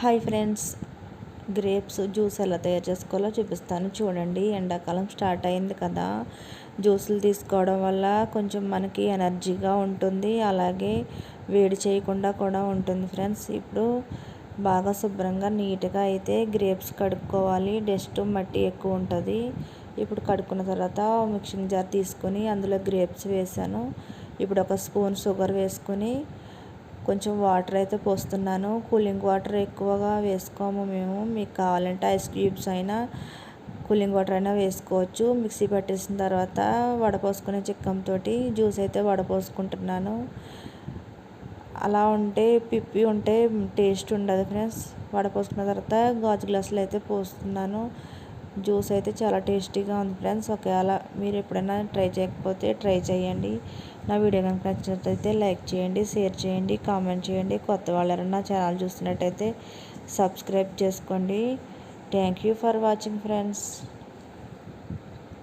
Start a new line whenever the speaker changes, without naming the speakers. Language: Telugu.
Hi friends. గ్రేప్స్ జ్యూస్ ఎలా తయారు చేసుకోవాలో చూపిస్తాను. చూడండి ఎండాకాలం స్టార్ట్ అయింది కదా. జ్యూసులు తీసుకోవడం వల్ల కొంచెం మనకి ఎనర్జీగా ఉంటుంది. అలాగే వేడి చేయకుండా కూడా ఉంటుంది ఫ్రెండ్స్. ఇప్పుడు బాగా శుభ్రంగా నీట్గా అయితే గ్రేప్స్ కడుక్కోవాలి. డస్ట్ మట్టి ఎక్కువ ఉంటుంది. ఇప్పుడు కడుక్కున్న తర్వాత మిక్సింగ్ జార్ తీసుకొని అందులో గ్రేప్స్ వేసాను. ఇప్పుడు ఒక స్పూన్ షుగర్ వేసుకొని కొంచెం వాటర్ అయితే పోస్తున్నాను. కూలింగ్ వాటర్ ఎక్కువగా వేసుకోము మేము. మీకు కావాలంటే ఐస్ క్యూబ్స్ అయినా కూలింగ్ వాటర్ అయినా వేసుకోవచ్చు. మిక్సీ పట్టేసిన తర్వాత వడపోసుకునే చిక్కంతో జ్యూస్ అయితే వడపోసుకుంటున్నాను. అలా ఉంటే పిప్పి ఉంటే టేస్ట్ ఉండదు ఫ్రెండ్స్. వడపోసుకున్న తర్వాత గాజు గ్లాసులు అయితే పోస్తున్నాను. జ్యూస్ అయితే చాలా టేస్టీగా ఉంది ఫ్రెండ్స్. ఒకవేళ మీరు ఎప్పుడైనా ట్రై చేయకపోతే ట్రై చేయండి. నా వీడియో కనుక నచ్చినట్లయితే లైక్ చేయండి షేర్ చేయండి కామెంట్ చేయండి. కొత్త వాళ్ళు ఎవరైనా ఛానల్ చూస్తున్నట్టయితే సబ్స్క్రైబ్ చేసుకోండి. Thank you for watching friends.